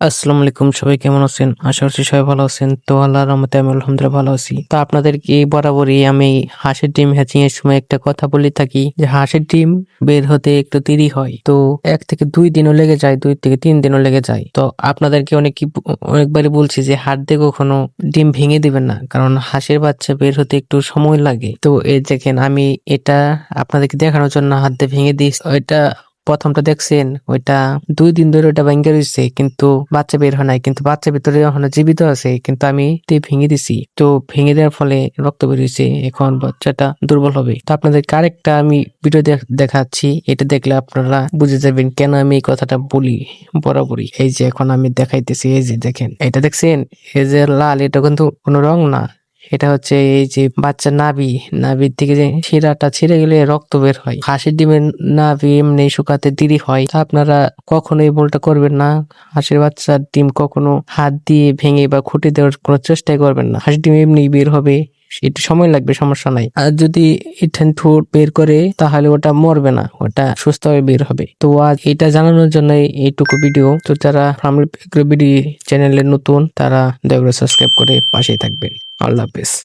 আসসালামু আলাইকুম, সবাই কেমন আছেন? আশা করছি সবাই ভালো আছেন। তো আল্লাহর রহমতে আমি আলহামদুলিল্লাহ ভালো আছি। তো আপনাদেরকে বরাবরই আমি হাঁসের ডিম হ্যাচিং এর সময় একটা কথা বলে থাকি যে, হাঁসের ডিম বের হতে একটু দেরি হয়। তো এক থেকে দুই দিনও লেগে যায়, দুই থেকে তিন দিনও লেগে যায়। তো আপনাদেরকে অনেক অনেকবারই বলছি যে, হাত দিয়ে কখনো ডিম ভেঙে দিবেন না, কারণ হাঁসের বাচ্চা বের হতে একটু সময় লাগে। তো এই দেখেন, আমি এটা আপনাদেরকে দেখানোর জন্য হাত দিয়ে ভেঙে দিই এটা প্রথমটা দেখছেন, ওইটা দুই দিন ধরে ওটা ভেঙে রয়েছে, কিন্তু বাচ্চা বের হয় নাই, কিন্তু বাচ্চা ভিতরে এখনও জীবিত আছে, কিন্তু আমি ভেঙে দিছি। তো ভেঙে দেওয়ার ফলে রক্ত বেরিয়েছে এখন বাচ্চাটা দুর্বল হবে। তো আপনাদের আরেকটা আমি ভিডিও দেখ- দেখাচ্ছি, এটা দেখলে আপনারা বুঝে যাবেন কেন আমি এই কথাটা বলি বরাবরই। এই যে এখন আমি দেখাইতেছি, এই যে দেখেন, এটা দেখছেন? এই যে লাল, এটা কিন্তু কোনো রং না। এটা হচ্ছে এই যে বাচ্চা নাবি নাবির থেকে যে শিরাটা ছিঁড়ে গেলে রক্ত বের হয়। হাঁসের ডিমের নাবি এমনি শুকাতে দেরি হয়। আপনারা কখনো এই ভুলটা করবেন না। হাঁসের বাচ্চার ডিম কখনো হাত দিয়ে ভেঙে বা খুঁটে দেওয়ার কোনো চেষ্টাই করবেন না। হাঁসের ডিম এমনি বের হবে। একটু সময় লাগবে, সমস্যা নাই। আর যদি ঠোঁট বের করে, তাহলে ওটা মরবে না, ওটা সুস্থভাবে বের হবে। তো আজ এটা জানানোর জন্য এইটুকু ভিডিও তো যারা ফ্যামিলি চ্যানেলে নতুন, তারা দয়া করে সাবস্ক্রাইব করে পাশেই থাকবেন। আল্লাহ হাফেজ।